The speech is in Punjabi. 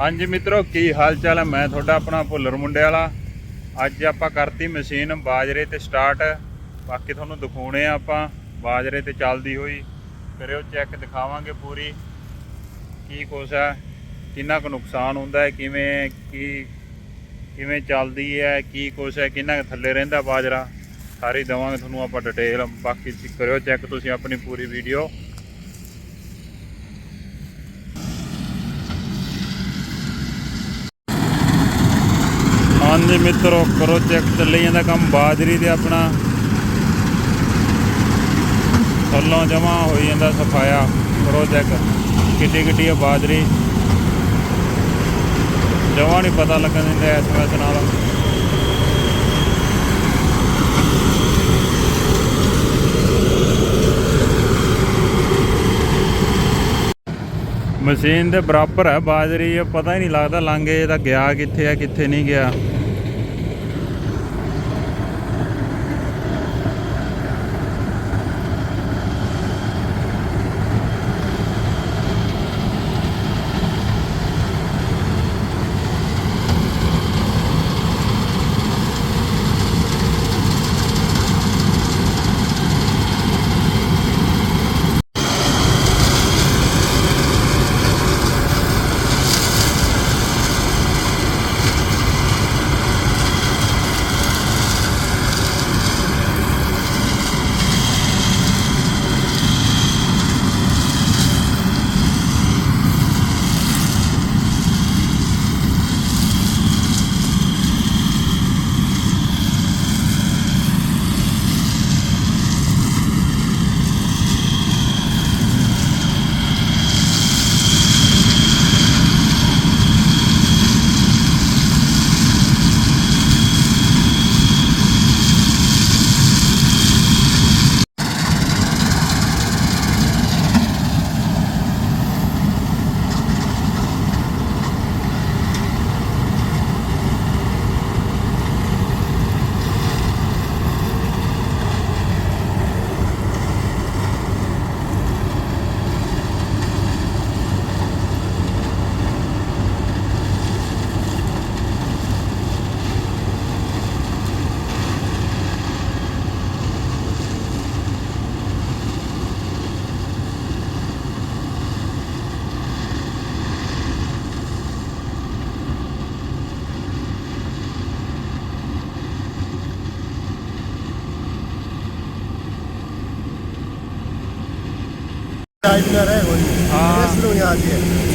ਹਾਂਜੀ ਮਿੱਤਰੋ, ਕੀ ਹਾਲ ਚਾਲ ਹੈ? ਮੈਂ ਤੁਹਾਡਾ ਆਪਣਾ ਭੁੱਲਰ ਮੁੰਡੇ ਵਾਲਾ। ਅੱਜ ਆਪਾਂ ਕਰਤੀ ਮਸ਼ੀਨ ਬਾਜਰੇ ਤੇ ਸਟਾਰਟ। ਬਾਕੀ ਤੁਹਾਨੂੰ ਦਿਖਾਉਣੇ ਆ ਆਪਾਂ, ਬਾਜਰੇ ਤੇ ਚੱਲਦੀ ਹੋਈ। ਕਰਿਓ ਚੈੱਕ ਦਿਖਾਵਾਂਗੇ ਪੂਰੀ। ਕੀ ਕੁਛ ਹੈ, ਕਿੰਨਾ ਕੁ ਨੁਕਸਾਨ ਹੁੰਦਾ ਹੈ, ਕਿਵੇਂ, ਕੀ, ਕਿਵੇਂ ਚੱਲਦੀ ਹੈ, ਕੀ ਕੁਛ ਹੈ, ਕਿੰਨਾ ਕੁ ਥੱਲੇ ਰਹਿੰਦਾ ਬਾਜਰਾ। ਸਾਰੀ ਦਵਾਂਗੇ ਤੁਹਾਨੂੰ ਆਪਾਂ ਡਿਟੇਲ ਬਾਕੀ ਕਰਿਓ ਚੈੱਕ ਤੁਸੀਂ ਆਪਣੀ ਪੂਰੀ ਵੀਡੀਓ ਹਾਂਜੀ ਮਿੱਤਰੋ ਕਰੋ ਚੈੱਕ ਚੱਲੀ ਜਾਂਦਾ ਕੰਮ ਬਾਜਰੀ ਤੇ ਆਪਣਾ। ਥੱਲੋਂ ਜਮਾ ਹੋਈ ਜਾਂਦਾ ਸਫਾਇਆ ਕਰੋ ਚੈੱਕ ਕਿੱਡੀ ਕਿੱਡੀ ਆ ਬਾਜਰੀ। ਜਮਾ ਨਹੀਂ ਪਤਾ ਲੱਗਣ ਦਿੰਦੇ ਐਸਐਮਐਸ ਨਾਲ। ਮਸ਼ੀਨ ਦੇ ਬਰਾਬਰ ਹੈ ਬਾਜਰੀ ਇਹ ਪਤਾ ਹੀ ਨਹੀਂ ਲੱਗਦਾ ਲਾਂਗੇ ਇਹਦਾ ਗਿਆ ਕਿੱਥੇ ਆ, ਕਿੱਥੇ ਨਹੀਂ ਗਿਆ। साइड में रहे वही हाँ। रेस लो यहाँ के